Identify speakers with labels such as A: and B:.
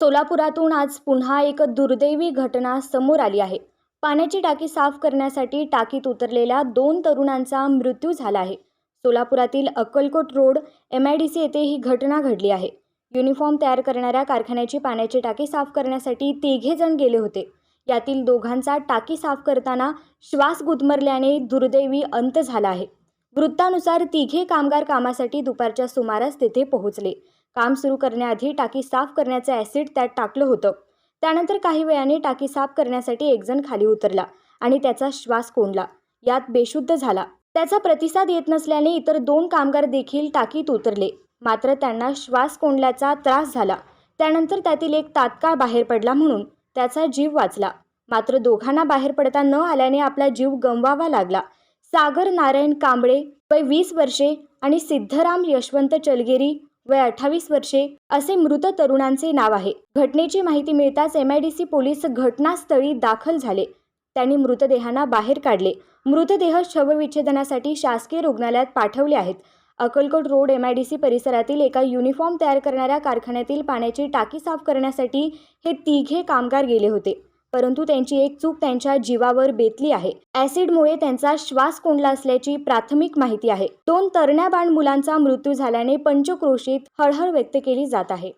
A: सोलापुरातून आज पुन्हा एक दुर्दैवी घटना समोर आली आहे. पाण्याची टाकी साफ करण्यासाठी टाकीत उतरलेल्या दोन तरुणांचा मृत्यू झाला आहे. सोलापुरातील Akkalkot road M I D C येथे ही घटना घडली आहे. युनिफॉर्म तयार करणाऱ्या कारखान्याची पाण्याची टाकी साफ करण्यासाठी तिघे जण गेले होते. यातील दोघांचा टाकी साफ करताना श्वास गुदमरल्याने दुर्दैवी अंत झाला आहे. वृत्तानुसार तिघे कामगार कामासाठी दुपारच्या सुमारास तेथे पोहोचले. काम सुरू करण्याआधी टाकी साफ करण्याचं ॲसिड त्यात टाकलं होतं. त्यानंतर काही वेळाने टाकी साफ करण्यासाठी एकजण खाली उतरला आणि त्याचा श्वास कोंडला. यात बेशुद्ध झाला. त्याचा प्रतिसाद येत नसल्याने इतर दोन कामगार देखील टाकीत उतरले. मात्र त्यांना श्वास कोंडल्याचा त्रास झाला. त्यानंतर त्यातील एक तात्काळ बाहेर पडला म्हणून त्याचा जीव वाचला. मात्र दोघांना बाहेर पडता न आल्याने आपला जीव गमवावा लागला. सागर नारायण कांबळे वय वीस वर्षे आणि सिद्धराम यशवंत चलगेरी वय अठ्ठावीस वर्षे असे मृत तरुणांचे नाव आहे. घटनेची माहिती मिळताच M I D C police घटनास्थळी दाखल झाले. त्यांनी मृतदेहांना बाहेर काढले. मृतदेह शवविच्छेदनासाठी शासकीय रुग्णालयात पाठवले आहेत. Akkalkot road M I D C परिसरातील एका युनिफॉर्म तयार करणाऱ्या कारखान्यातील पाण्याची टाकी साफ करण्यासाठी हे तिघे कामगार गेले होते. परंतु त्यांची एक चूक त्यांच्या जीवावर बेतली आहे. ॲसिडमुळे त्यांचा श्वास कोंडला असल्याची प्राथमिक माहिती आहे. दोन तरण्या बाण मुलांचा मृत्यू झाल्याने पंचक्रोशीत हळहळ व्यक्त केली जात आहे.